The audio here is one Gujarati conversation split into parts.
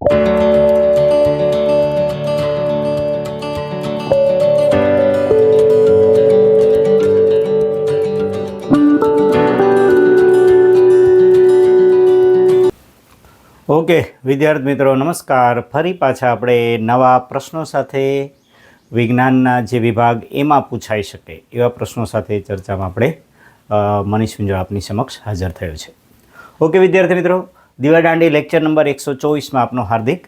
ઓકે, વિદ્યાર્થી મિત્રો, નમસ્કાર. ફરી પાછા આપણે નવા પ્રશ્નો સાથે વિજ્ઞાનના જે વિભાગ એમાં પૂછાઈ શકે એવા પ્રશ્નો સાથે ચર્ચામાં આપણે મનીષ આપની સમક્ષ હાજર થયો છે. ઓકે, વિદ્યાર્થી મિત્રો દિવા દાંડી લેક્ચર નંબર એકસો ચોવીસમાં આપનું હાર્દિક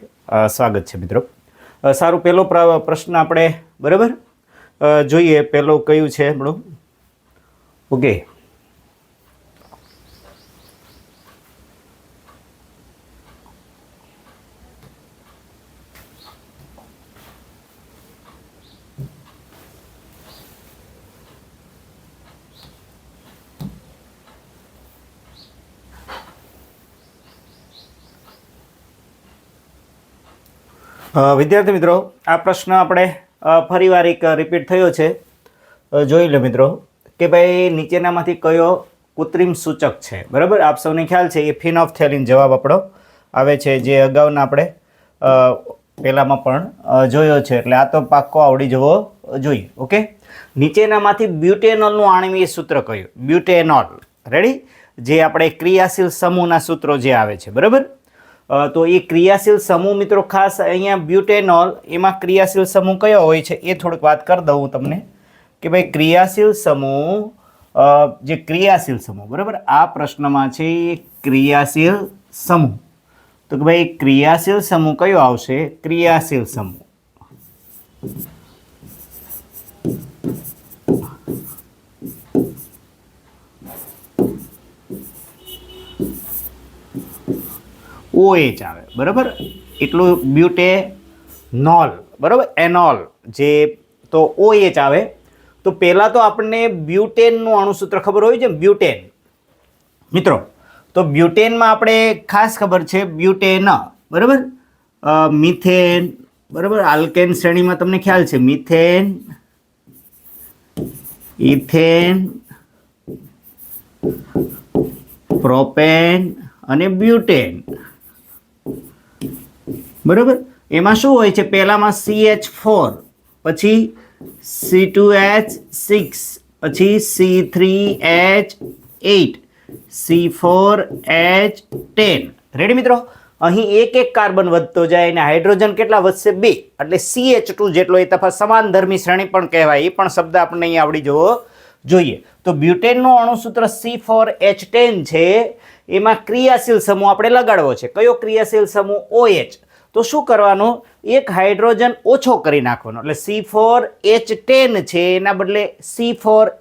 સ્વાગત છે મિત્રો. સારું પહેલો પ્ર- પ્રશ્ન આપણે બરાબર? જોઈએ પહેલો કયું છે આપણું? ઓકે વિદ્યાર્થી મિત્રો, આ પ્રશ્ન આપણે ફરીવાર એક રિપીટ થયો છે. જોઈ લો મિત્રો, કે ભાઈ નીચેનામાંથી કયો કૃત્રિમ સૂચક છે? બરાબર? આપ સૌને ખ્યાલ છે, એ ફિનોફથેલિન જવાબ આપણો આવે છે, જે અગાઉના આપણે પહેલાંમાં પણ જોયો છે. એટલે આ તો પાક્કો આવડી જવો જોઈએ, ઓકે? નીચેનામાંથી બ્યુટેનોલનું આણવીય સૂત્ર કયું? બ્યુટેનોલ. રેડી જે આપણે ક્રિયાશીલ સમૂહના સૂત્રો જે આવે છે, બરાબર? તો એ ક્રિયાશીલ સમૂહ મિત્રો ખાસ અહીંયા બ્યુટેનોલ, એમાં ક્રિયાશીલ સમૂહ કયો હોય છે એ થોડીક વાત કરી દઉં હું તમને કે ભાઈ ક્રિયાશીલ સમૂહ જે ક્રિયાશીલ સમૂહ, બરાબર? આ પ્રશ્નમાં છે ક્રિયાશીલ સમૂહ. તો કે ભાઈ ક્રિયાશીલ સમૂહ કયો આવશે? ક્રિયાશીલ સમૂહ. OH આવે. બરાબર? એટલું બ્યુટે નોલ. બરાબર? એનોલ. જે તો ઓએચ આવે. તો પહેલાં તો આપણને બ્યુટેનનું અણુસૂત્ર ખબર હોય છે બ્યુટેન. મિત્રો, તો બ્યુટેનમાં આપણે ખાસ ખબર છે બ્યુટેન. બરાબર? મિથેન. બરાબર? આલ્કેન શ્રેણીમાં તમને ખ્યાલ છે. મિથેન, ઇથેન, પ્રોપેન અને બ્યુટેન. બરાબર? એમાં શું હોય છે? પહેલામાં સી એચ ફોર પછી સી ટુ એચ સિક્સ પછી C three H eight C four H ten ready મિત્રો? અહીં એક એક કાર્બન વધતો જાય અને હાઇડ્રોજન કેટલા વધશે? બે. એટલે સી એચ ટુ જેટલો એ તફા સમાન ધર્મી શ્રેણી પણ કહેવાય. એ પણ શબ્દ આપણને અહીં આવડી જવો જોઈએ. તો બ્યુટેનનું અણુસૂત્ર સી ફોર એચ ટેન છે. એમાં ક્રિયાશીલ સમૂહ આપણે લગાડવો છે. કયો ક્રિયાશીલ સમૂહ? OH તો શું કરવાનું? એક હાઇડ્રોજન ઓછો કરી નાખવાનો. એટલે સી ફોર એચ ટેન છે, એના બદલે સી ફોર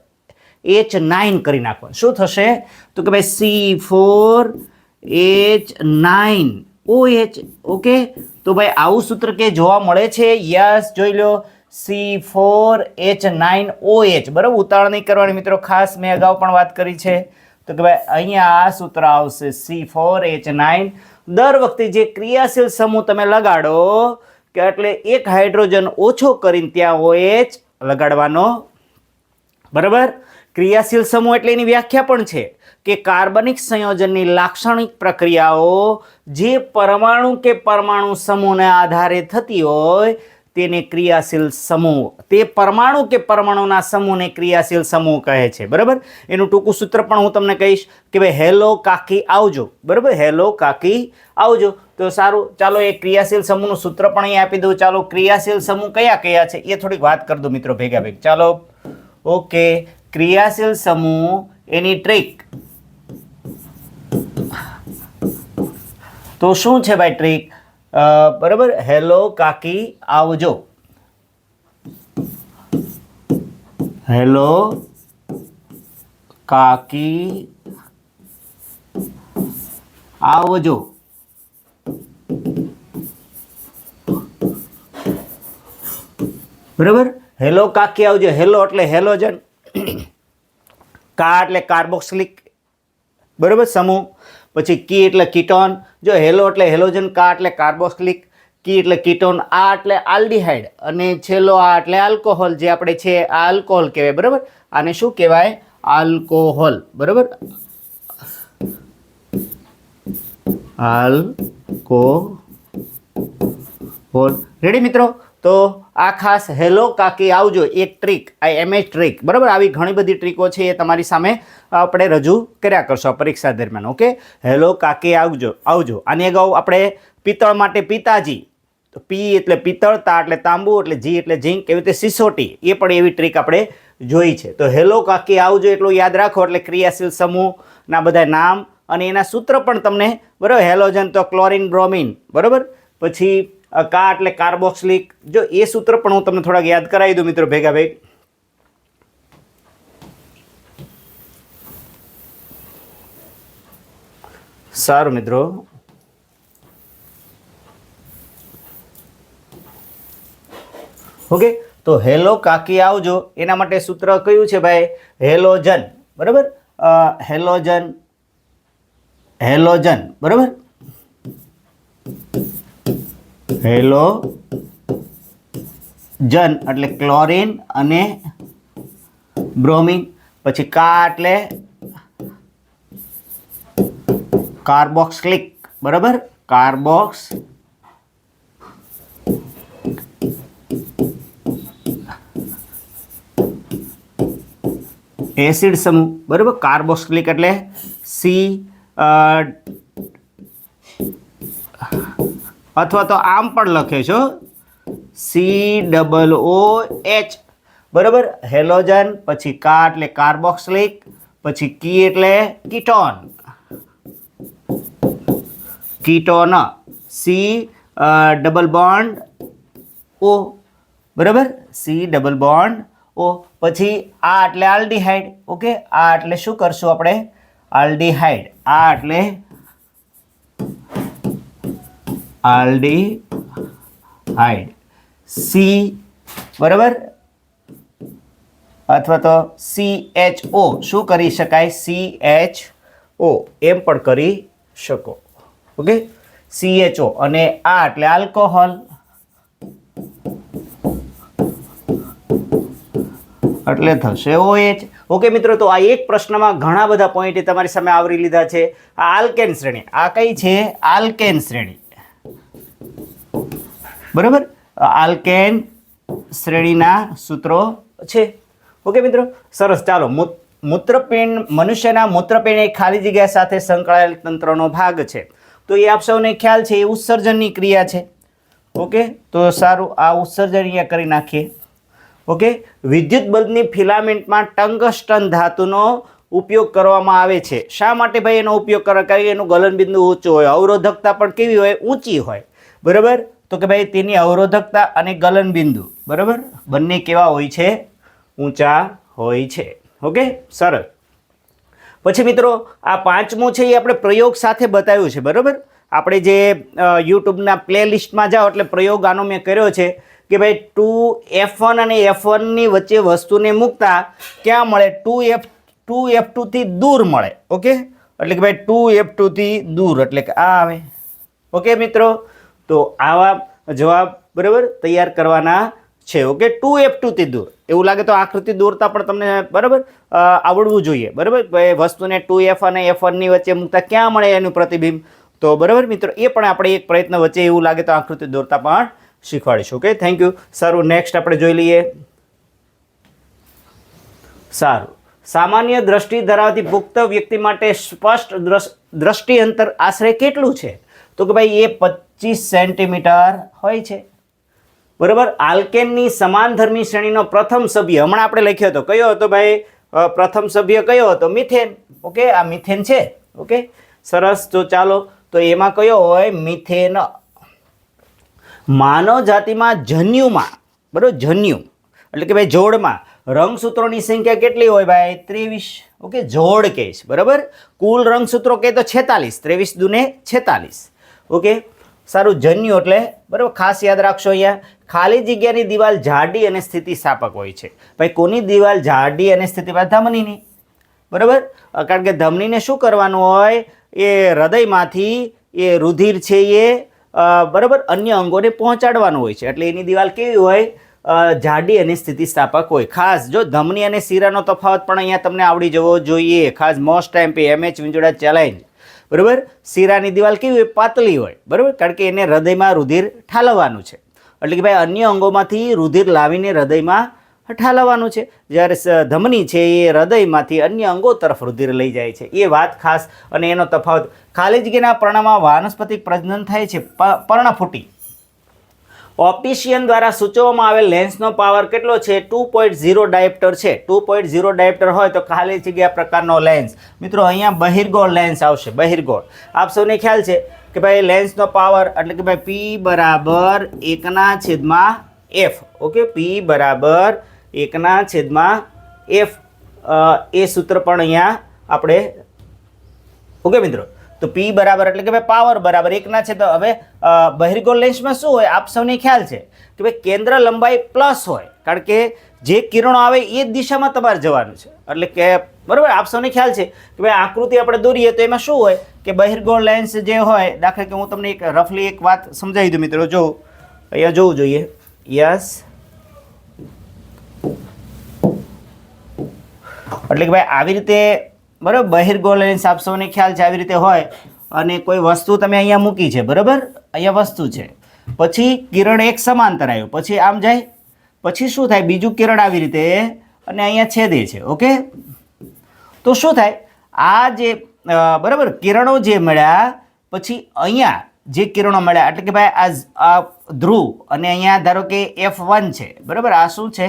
એચ નાઇન કરી નાખવાનું. શું થશે? તો કે ભાઈ C four H nine O H okay? તો ભાઈ આવું સૂત્ર કે જોવા મળે છે? યસ, જોઈ લો. C four H nine OH બરાબર? ઉતાવળ નહીં કરવાની મિત્રો. ખાસ મેં અગાઉ પણ વાત કરી છે. તો કે ભાઈ અહીંયા આ સૂત્ર આવશે સી ફોર એચ નાઇન દર વખતે જે ક્રિયાશીલ સમૂહ તમે લગાડો કે એટલે એક હાઇડ્રોજન ઓછો કરીને ત્યાં OH લગાડવાનો. બરાબર? ક્રિયાશીલ સમૂહ એટલે એની વ્યાખ્યા પણ છે કે કાર્બનિક સંયોજનની લાક્ષણિક પ્રક્રિયાઓ જે પરમાણુ કે પરમાણુ સમૂહને આધારે થતી હોય તેને ક્રિયાશીલ સમૂહ. તે પરમાણુ કે પરમાણુના સમૂહને ક્રિયાશીલ સમૂહ કહે છે. બરાબર? એનું ટૂંકું સૂત્ર પણ હું તમને કહીશ કે ભાઈ, હેલો કાકી, આવજો. બરાબર? હેલો કાકી, આવજો. તો સારું, ચાલો એ ક્રિયાશીલ સમૂહનું સૂત્ર પણ અહીં આપી દઉં. ચાલો, ક્રિયાશીલ સમૂહ કયા કયા છે? એ થોડીક વાત કરી દઉં મિત્રો ભેગા ભેગ. ચાલો. ઓકે, ક્રિયાશીલ સમૂહ, એની ટ્રીક. તો શું છે ભાઈ ટ્રીક? બરાબર? હેલો કાકી, આવજો. હેલો કાકી, આવજો. બરાબર? હેલો કાકી, આવજો. હેલો એટલે હેલોજન કા એટલે કાર્બોક્સિલિક બરાબર, સમૂહ? પછી કી એટલે કીટોન. જો હેલો એટલે હેલોજન, કા એટલે કાર્બોક્સિલિક, કી એટલે કીટોન, આ એટલે આલ્ડીહાઇડ. અને છેલ્લો આ એટલે આલ્કોહોલ, જે આપણે છે આ આલ્કોહોલ કહેવાય, બરાબર? આને શું કહેવાય? આલ્કોહોલ, બરાબર? આલ્કોહોલ. રેડી મિત્રો? તો આ ખાસ હેલો કાકી, આવજો. એક ટ્રીક આ એમએચ ટ્રીક બરાબર? આવી ઘણી બધી ટ્રીકો છે એ તમારી સામે આપણે રજૂ કર્યા કરશો પરીક્ષા દરમિયાન, ઓકે? હેલો કાકી, આવજો. આવજો. આની અગાઉ આપણે પિત્તળ માટે પિતાજી. તો પી એટલે પિત્તળ, તા એટલે તાંબુ, એટલે જી એટલે ઝીંક, એવી રીતે સિસોટી. એ પણ એવી ટ્રીક આપણે જોઈ છે. તો હેલો કાકી, આવજો. એટલું યાદ રાખો, એટલે ક્રિયાશીલ સમૂહના બધા નામ અને એના સૂત્ર પણ તમને બરાબર, હેલોજન તો ક્લોરિન બ્રોમિન. બરાબર? પછી કા એટલે કાર્બોક્સિલિક જો એ સૂત્ર પણ હું તમને થોડાક યાદ કરાવી દઉં, મિત્રો ભેગા ભેગ સારું, મિત્રો. ઓકે તો હેલો કાકી આવજો. એના માટે સૂત્ર કયું છે ભાઈ? હેલોજન. બરાબર? હેલોજન. હેલોજન. બરાબર? હેલો. જન એટલે ક્લોરિન અને બ્રોમિન. પછી કા એટલે કાર્બોક્સિલિક બરાબર? કાર્બોક્સ એસિડ સમૂહ. બરાબર? કાર્બોક્સિલિક એટલે સી અથવા તો આમ પણ લખે છો સી ડબલ ઓ એચ બરાબર? હેલોજન પછી કા એટલે કાર્બોક્સિલિક પછી કી એટલે ketone ketone C double bond O બરાબર? સી ડબલ બોન્ડ ઓ પછી આ એટલે આલ્ડીહાઇડ ઓકે આ એટલે શું કરશું આપણે? આલ્ડીહાઇડ આ એટલે આલ્ડીહાઇડ સી, બરાબર? અથવા તો સી એચ ઓ શું કરી શકાય? સી એચ ઓ એમ પણ કરી શકો. ઓકે? સી એચ ઓ અને આ એટલે આલ્કોહોલ. એટલે થશે OH ઓકે મિત્રો, તો આ એક પ્રશ્નમાં ઘણા બધા પોઈન્ટ તમારી સામે આવરી લીધા છે. આ આલ્કેન શ્રેણી. આ કઈ છે? આલ્કેન શ્રેણી. બરાબર? આલ્કેન શ્રેણીના સૂત્રો છે. ઓકે મિત્રો. સરસ. ચાલો. મૂત્રપિંડ, મનુષ્યના મૂત્રપિંડ એ ખાલી જગ્યા સાથે સંકળાયેલ તંત્રનો ભાગ છે. તો એ આપ સૌને ખ્યાલ છે, એ ઉત્સર્જનની ક્રિયા છે. ઓકે તો સારું, આ ઉત્સર્જન કરી નાખીએ. ઓકે વિદ્યુત બલ્બની ફિલામેન્ટમાં ટંગસ્ટન ધાતુનો ઉપયોગ કરવામાં આવે છે. શા માટે ભાઈ એનો ઉપયોગ કરવા કારણ કે એનું ગલનબિંદુ ઊંચું હોય, અવરોધકતા પણ કેવી હોય? ઊંચી હોય. બરાબર? તો કે ભાઈ તેની અવરોધકતા અને ગલનબિંદુ, બરાબર? બંને કેવા હોય છે? ઊંચા હોય છે. ઓકે? સરસ પછી મિત્રો, આ પાંચમું છે એ આપણે પ્રયોગ સાથે બતાવ્યું છે, બરાબર? આપણે જે યુટ્યુબના પ્લેલિસ્ટમાં જાઓ એટલે પ્રયોગ આનો મેં કર્યો છે કે ભાઈ ટુ એફ વન અને એફ વનની વચ્ચે વસ્તુને મૂકતા ક્યાં મળે? ટુ એફ ટુ એફ ટુથી દૂર મળે. ઓકે? એટલે કે ભાઈ ટુ એફ ટુથી દૂર, એટલે કે આ આવે. ઓકે મિત્રો? તો આવા જવાબ બરાબર તૈયાર કરવાના છે ઓકે ટુ એફ ટુથી દૂર. એવું લાગે તો આકૃતિ દોરતા પણ તમને બરાબર આવડવું જોઈએ. બરાબર? વસ્તુને ટુ એફ અને એફ વનની વચ્ચે મૂકતા ક્યાં મળે એનું પ્રતિબિંબ? તો બરાબર મિત્રો, એ પણ આપણે એક પ્રયત્ન વચ્ચે એવું લાગે તો આકૃતિ દોરતા પણ શીખવાડીશું ઓકે થેન્ક યુ સારું નેક્સ્ટ આપણે જોઈ લઈએ. સારું. સામાન્ય દ્રષ્ટિ ધરાવતી પુખ્ત વ્યક્તિ માટે સ્પષ્ટ દ્રષ્ટિ અંતર આશરે કેટલું છે? તો કે ભાઈ એ પચીસ સેન્ટીમીટર હોય છે. બરાબર? આલ્કેનની સમાનધર્મી શ્રેણીનો પ્રથમ સભ્ય, હમણાં આપણે લખ્યો હતો, કયો હતો ભાઈ? પ્રથમ સભ્ય કયો હતો? મિથેન. ઓકે? આ મિથેન છે. ઓકે? સરસ. તો ચાલો, તો એમાં કયો હોય? મિથેન. માનવ જાતિમાં જન્યુમાં, બરાબર? જન્યુ. એટલે કે ભાઈ જોડમાં. રંગસૂત્રોની સંખ્યા કેટલી હોય ભાઈ? ત્રેવીસ. ઓકે? જોડ કેશ બરાબર? કુલ રંગસૂત્રો કહે તો છેતાલીસ. ત્રેવીસ દુને છેતાલીસ. ઓકે? સારું, જન્યુ એટલે બરાબર, ખાસ યાદ રાખશો અહીંયા, ખાલી જગ્યાની દિવાલ જાડી અને સ્થિતિસ્થાપક હોય છે. ભાઈ, કોની દિવાલ જાડી અને સ્થિતિસ્થાપક? ધમનીની. બરાબર? કારણ કે ધમનીને શું કરવાનું હોય? એ હૃદયમાંથી એ રુધિર છે એ બરાબર, અન્ય અંગોને પહોંચાડવાનું હોય છે. એટલે એની દિવાલ કેવી હોય? જાડી અને સ્થિતિસ્થાપક હોય. ખાસ, જો ધમની અને શીરાનો તફાવત પણ અહીંયા તમને આવડી જવો જોઈએ. ખાસ મોસ્ટ ટાઈમ પે એમએચ વિંજોડા ચેલેન્જ બરાબર? શીરાની દિવાલ કેવી હોય? પાતળી હોય. બરાબર? કારણ કે એને હૃદયમાં રુધિર ઠાલવવાનું છે. એટલે કે ભાઈ અન્ય અંગોમાંથી રુધિર લાવીને હૃદયમાં ઠાલવવાનું છે. જ્યારે ધમની છે એ હૃદયમાંથી અન્ય અંગો તરફ રુધિર લઈ જાય છે. એ વાત ખાસ અને એનો તફાવત ખાલી જગ્યાના પર્ણમાં વાનસ્પતિક પ્રજનન થાય છે. પર્ણફૂટી. ઓપ્ટિશિયન દ્વારા સૂચવવામાં આવેલ લેન્સનો પાવર કેટલો છે? ટુ પોઈન્ટ ઝીરો ડાયપ્ટર છે. ટુ પોઈન્ટ ઝીરો ડાયપ્ટર હોય તો ખાલી જગ્યા પ્રકારનો લેન્સ. મિત્રો, અહીંયા બહિર્ગોળ લેન્સ આવશે, બહિર્ગોળ. આપ સૌને ખ્યાલ છે કે ભાઈ, લેન્સનો પાવર એટલે કે ભાઈ, પી બરાબર એકના છેદમાં એફ. ઓકે? પી બરાબર એકના છેદમાં એફ. એ સૂત્ર પણ અહીંયા આપણે, ઓકે મિત્રો? તો પી બરાબર એટલે કે ભાઈ પાવર બરાબર, એકના છે તો હવે બહિર્ગોળ લેન્સમાં શું હોય? આપ સૌને ખ્યાલ છે કે ભાઈ કેન્દ્ર લંબાઈ પ્લસ હોય. કારણ કે જે કિરણો આવે એ જ દિશામાં તમારે જવાનું છે. એટલે કે, બરાબર? આપ સૌને ખ્યાલ છે કે ભાઈ આકૃતિ આપણે દોરીએ તો એમાં શું હોય કે બહિર્ગોળ લેન્સ જે હોય, દાખલા કે હું તમને એક રફલી એક વાત સમજાવી દઉં મિત્રો. જો, અહીંયા જોવું જોઈએ. યસ એટલે કે ભાઈ આવી રીતે બરાબર બહિર્ગોળ લેન્સ આપ સૌને ખ્યાલ છે આવી રીતે હોય અને કોઈ વસ્તુ તમે અહીંયા મૂકી છે, બરાબર? અહીંયા વસ્તુ છે. પછી કિરણ એક સમાંતર આવ્યું. પછી આમ જાય, પછી શું થાય? બીજું કિરણ આવી રીતે અને અહીંયા છેદે છે, ઓકે? તો શું થાય? આ જે બરાબર, કિરણો જે મળ્યા, પછી અહીંયા જે કિરણો મળ્યા, એટલે કે ભાઈ આ ધ્રુવ અને અહીંયા ધારો કે એફ વન છે, બરાબર? આ શું છે?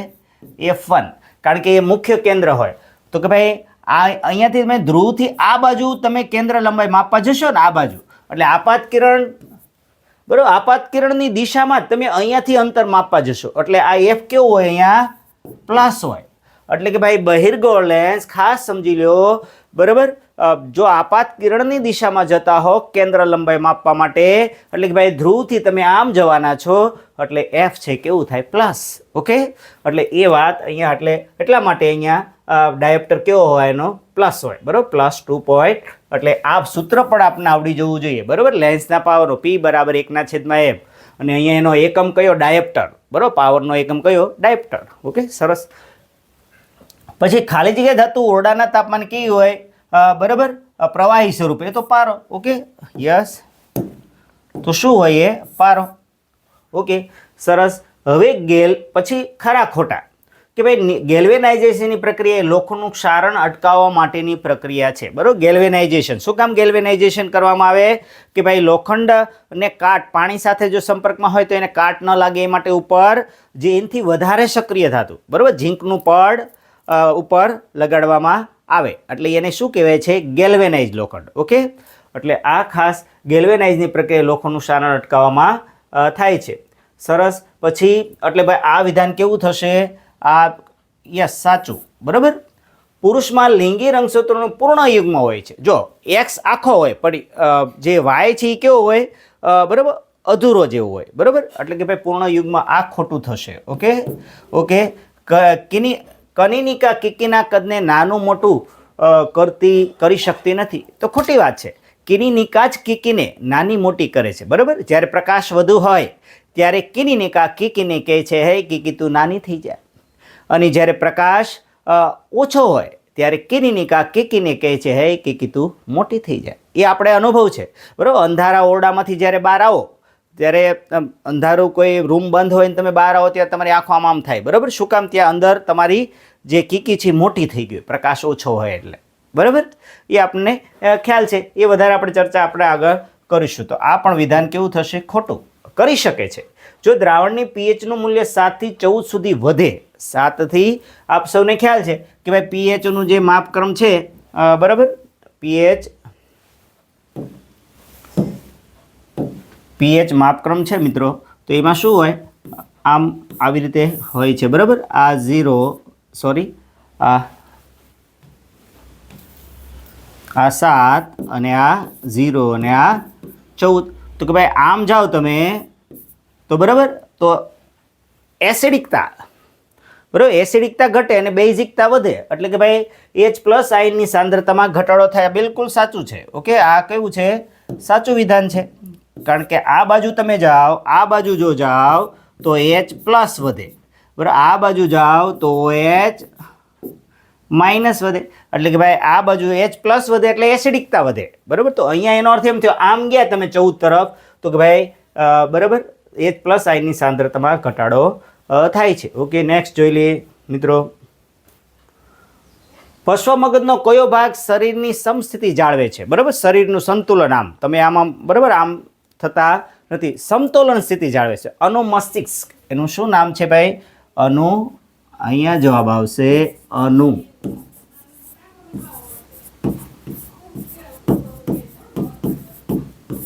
એફ વન કારણ કે એ મુખ્ય કેન્દ્ર હોય. તો કે ભાઈ આ અહીંયાથી તમે ધ્રુવથી આ બાજુ તમે કેન્દ્ર લંબાઈ માપવા જશો ને આ બાજુ. એટલે આપાત કિરણ બરાબર આપાત કિરણની દિશામાં જ તમે અહીંયાથી અંતર માપવા જશો. એટલે આ એફ કેવું હોય અહીંયા? પ્લસ હોય. એટલે કે ભાઈ બહિર્ગોળ લેન્સ ખાસ સમજી લો બરાબર? જો આપાત કિરણની દિશામાં જતા હો કેન્દ્ર લંબાઈ માપવા માટે, એટલે કે ભાઈ ધ્રુવથી તમે આમ જવાના છો, એટલે એફ છે કેવું થાય? પ્લસ ઓકે એટલે એ વાત અહીંયા એટલે એટલા માટે અહીંયા ડાયપ્ટર કેવો હોય એનો? પ્લસ હોય, બરાબર? પ્લસ ટુ પોઈન્ટ એટલે આ સૂત્ર પણ આપને આવડી જવું જોઈએ, બરાબર? લેન્સના પાવરનો પી બરાબર એકના છેદમાં એમ અને અહીંયા એનો એકમ કયો? ડાયોપ્ટર બરાબર? પાવરનો એકમ કયો? ડાયોપ્ટર ઓકે સરસ. પછી ખાલી જગ્યા થતું ઓરડાના તાપમાન કેવી હોય? બરાબર? પ્રવાહી સ્વરૂપે. તો પારો. ઓકે યસ તો શું હોય એ? પારો. ઓકે સરસ. હવે ગેલ, પછી ખરા ખોટા. કે ભાઈ ગેલ્વેનાઇઝેશનની પ્રક્રિયા એ લોખંડનું ક્ષારણ અટકાવવા માટેની પ્રક્રિયા છે. બરાબર? ગેલ્વેનાઇઝેશન શું કામ ગેલ્વેનાઇઝેશન કરવામાં આવે? કે ભાઈ લોખંડ અને કાટ પાણી સાથે જો સંપર્કમાં હોય તો એને કાટ ન લાગે એ માટે ઉપર જે એનાથી વધારે સક્રિય થતું બરાબર? ઝીંકનું પડ ઉપર લગાડવામાં આવે. એટલે એને શું કહેવાય છે? ગેલ્વેનાઇઝ લોખંડ. ઓકે? એટલે આ ખાસ ગેલ્વેનાઇઝની પ્રક્રિયા લોખંડનું ક્ષારણ અટકાવવામાં થાય છે. સરસ. પછી, એટલે ભાઈ આ વિધાન કેવું થશે? આ, યસ, સાચું. બરાબર? પુરુષમાં લિંગી રંગસૂત્રોનું પૂર્ણ યુગ્મ હોય છે. જો, એક્સ આખો હોય, પણ જે વાય છે એ કેવો હોય? બરાબર? અધૂરો જેવો હોય. બરાબર? એટલે કે ભાઈ પૂર્ણ યુગમાં આ ખોટું થશે. ઓકે? ઓકે? કિની, કનિનિકા કિકીના કદને નાનું મોટું કરતી, કરી શકતી નથી. તો ખોટી વાત છે. કિનિનિકા જ કિકીને નાની મોટી કરે છે. બરાબર? જ્યારે પ્રકાશ વધુ હોય, ત્યારે કિનિનિકા કિકીને કહે છે, હે કિકી તું નાની થઈ જાય અને જ્યારે પ્રકાશ ઓછો હોય, ત્યારે કિનિનિકા કિકીને કહે છે, હે, કિકી, તું મોટી થઈ જાય એ આપણે અનુભવ છે. બરાબર? અંધારા ઓરડામાંથી જ્યારે બહાર આવો, ત્યારે અંધારું કોઈ રૂમ બંધ હોય ને તમે બહાર આવો ત્યારે તમારી આંખો આમ થાય. બરાબર? શું કામ ત્યાં અંદર તમારી જે કીકી છે મોટી થઈ ગઈ પ્રકાશ ઓછો હોય એટલે. બરાબર? એ આપણને ખ્યાલ છે. એ વધારે આપણે ચર્ચા આપણે આગળ કરીશું. તો આ પણ વિધાન કેવું થશે? ખોટું. કરી શકે છે. જો દ્રાવણની પીએચનું મૂલ્ય સાતથી ચૌદ સુધી વધે સાતથી આપ સૌને ખ્યાલ છે કે ભાઈ પીએચનું જે માપક્રમ છે બરાબર? પીએચ પીએચ માપક્રમ છે મિત્રો, તો એમાં શું હોય? આમ આવી રીતે હોય છે, બરાબર? આ ઝીરો, સોરી, આ આ સાત અને આ ઝીરો અને આ ચૌદ. તો કે ભાઈ આમ જાઓ તમે તો બરાબર? તો એસિડિકતા. બરાબર? એસિડિકતા ઘટે અને બેઝિકતા વધે. એટલે કે ભાઈ એચ પ્લસ આયનની સાંદ્રતામાં ઘટાડો થાય. બિલકુલ સાચું છે. ઓકે? આ કેવું છે? સાચું વિધાન છે. કારણ કે આ બાજુ તમે જાઓ, આ બાજુ જો જાઓ, તો એચ પ્લસ વધે. બરાબર? આ બાજુ જાઓ, તો એચ માઇનસ વધે. એટલે કે ભાઈ, આ બાજુ એચ પ્લસ વધે એટલે એસિડિકતા વધે. બરાબર? તો અહીંયા એનો અર્થ એમ થયો. આમ ગયા તમે ચૌદ તરફ. તો કે ભાઈ બરાબર? એચ પ્લસ આયનની સાંદ્રતામાં ઘટાડો થાય છે. ઓકે નેક્સ્ટ જોઈ લઈએ મિત્રો. પશ્વ મગજનો કયો ભાગ શરીરની સમસ્થિતિ જાળવે છે? બરાબર? શરીરનું સંતુલન આમ. તમે આમ બરાબર? આમ થતા નથી. સમતોલન સ્થિતિ જાળવે છે. અનુમસ્તિષ્ક એનું શું નામ છે ભાઈ? અનુ, અહીંયા જવાબ આવશે અનુ.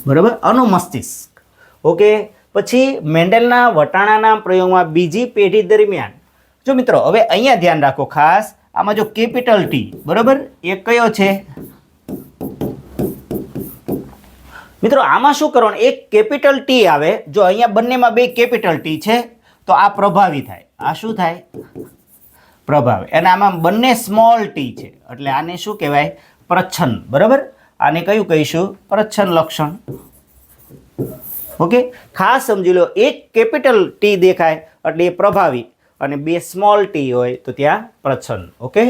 બરાબર? અનુમસ્તિષ્ક ઓકે પછી મેન્ડલના વટાણાના પ્રયોગમાં બીજી પેઢી દરમિયાન. જો મિત્રો, હવે અહીંયા ધ્યાન રાખો ખાસ, આમાં જો કેપિટલ ટી, બરાબર? એ કયો છે? મિત્રો, આમાં શું કરવાનું? એક કેપિટલ ટી આવે, જો અહીંયા બંનેમાં બે કેપિટલ ટી છે, તો આ પ્રભાવી થાય. આ શું થાય? પ્રભાવી. અને આમાં બંને સ્મોલ ટી છે. એટલે આને શું કહેવાય? પ્રચ્છન્ન બરાબર? આને કયું કહીશું? પ્રચ્છન્ન લક્ષણ. ઓકે? ખાસ સમજી લો, એક કેપિટલ ટી દેખાય, એટલે એ પ્રભાવી અને બે સ્મોલ ટી હોય તો ત્યાં પ્રચ્છન્ન ઓકે?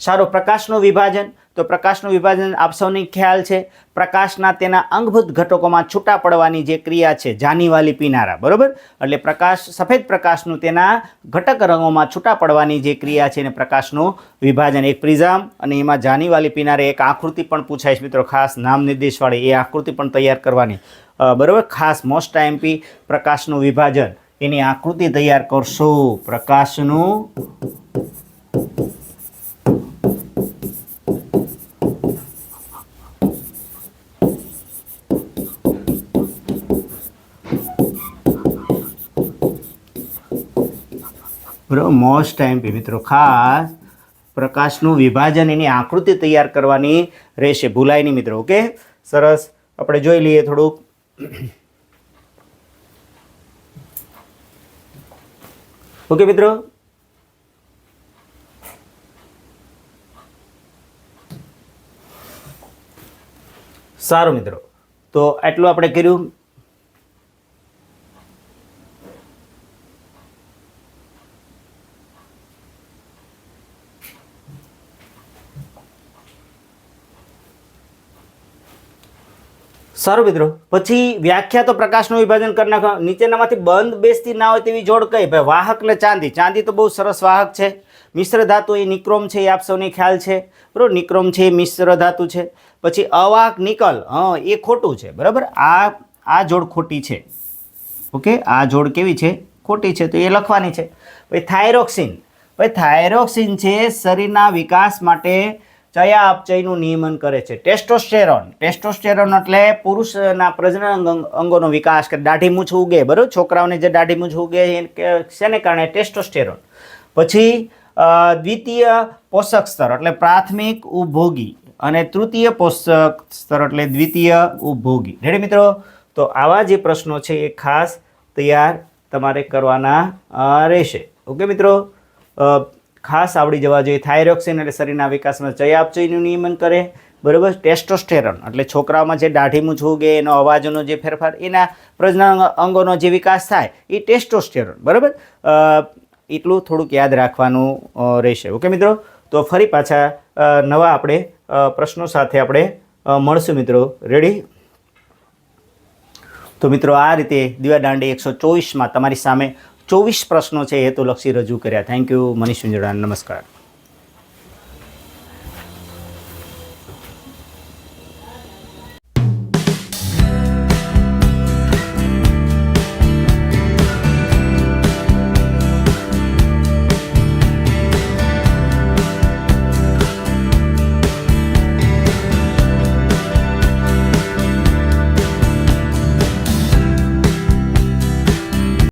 સારો પ્રકાશનું વિભાજન, તો પ્રકાશનું વિભાજન આપ સૌને ખ્યાલ છે, પ્રકાશના તેના અંગભૂત ઘટકોમાં છૂટા પડવાની જે ક્રિયા છે, જાનીવાલી પીનારા, બરાબર? એટલે પ્રકાશ, સફેદ પ્રકાશનું તેના ઘટક રંગોમાં છૂટા પડવાની જે ક્રિયા છે એને પ્રકાશનું વિભાજન. એક પ્રિઝામ અને એમાં જાનીવાલી પીનારે એક આકૃતિ પણ પૂછાય છે મિત્રો, ખાસ નામ નિર્દેશવાળી એ આકૃતિ પણ તૈયાર કરવાની. બરોબર? ખાસ મોસ્ટ આઈએમપી પ્રકાશનું વિભાજન. એની આકૃતિ તૈયાર કરશો. પ્રકાશનું બરાબર? મોસ્ટ ટાઈમ પી મિત્રો. ખાસ પ્રકાશનું વિભાજન એની આકૃતિ તૈયાર કરવાની રહેશે. ભૂલાય નહીં મિત્રો, ઓકે? સરસ. આપણે જોઈ લઈએ થોડુંક. ઓકે મિત્રો સારું મિત્રો તો આટલું આપણે કર્યું. સારું મિત્રો, પછી વ્યાખ્યા તો પ્રકાશનું વિભાજન કરી નાખો. નીચેનામાંથી બંધ બેસતી ના હોય તેવી જોડ કઈ? ભાઈ વાહક ને ચાંદી. ચાંદી તો બહુ સરસ વાહક છે. મિશ્ર ધાતુ એ નિક્રોમ છે, એ આપ સૌને ખ્યાલ છે. બરાબર? નિક્રોમ છે, એ મિશ્ર ધાતુ છે. પછી અવાહક નિકલ. હં, એ ખોટું છે. બરાબર? આ આ જોડ ખોટી છે. ઓકે? આ જોડ કેવી છે? ખોટી છે. તો એ લખવાની છે. પછી થાઇરોક્સિન ભાઈ થાઇરોક્સિન છે શરીરના વિકાસ માટે ચયા આપચયનું નિયમન કરે છે. ટેસ્ટોસ્ટેરોન. ટેસ્ટોસ્ટેરોન એટલે પુરુષના પ્રજનન અંગ- અંગોનો વિકાસ કરે દાઢી મૂછ ઉગે, બરાબર? છોકરાઓને જે દાઢી મૂછ ઉગે શેને કારણે? ટેસ્ટોસ્ટેરોન. પછી દ્વિતીય પોષક સ્તર એટલે પ્રાથમિક ઉપભોગી અને તૃતીય પોષક સ્તર એટલે દ્વિતીય ઉપભોગી. રેડી મિત્રો? તો આવા જે પ્રશ્નો છે એ ખાસ તૈયાર તમારે કરવાના રહેશે. ઓકે મિત્રો? ખાસ આવડી જવા જોઈએ. થાઇરોક્સિન એટલે શરીરના વિકાસમાં ચયાપચયનું નિયમન કરે. બરાબર? ટેસ્ટોસ્ટેરોન. એટલે છોકરાઓમાં જે દાઢી મૂછવું ઉગે એનો અવાજનો જે ફેરફાર, એના પ્રજનન અંગોનો જે વિકાસ થાય એ ટેસ્ટોસ્ટેરોન. બરાબર? એટલું થોડુંક યાદ રાખવાનું રહેશે. ઓકે મિત્રો? તો ફરી પાછા નવા આપણે પ્રશ્નો સાથે આપણે મળશું મિત્રો. રેડી તો મિત્રો, આ રીતે દિવા દાંડી એકસો ચોવીસમાં તમારી સામે ચોવીસ પ્રશ્નો છે હેતુલક્ષી રજૂ કર્યા. Thank you Manish Vinjoda. નમસ્કાર.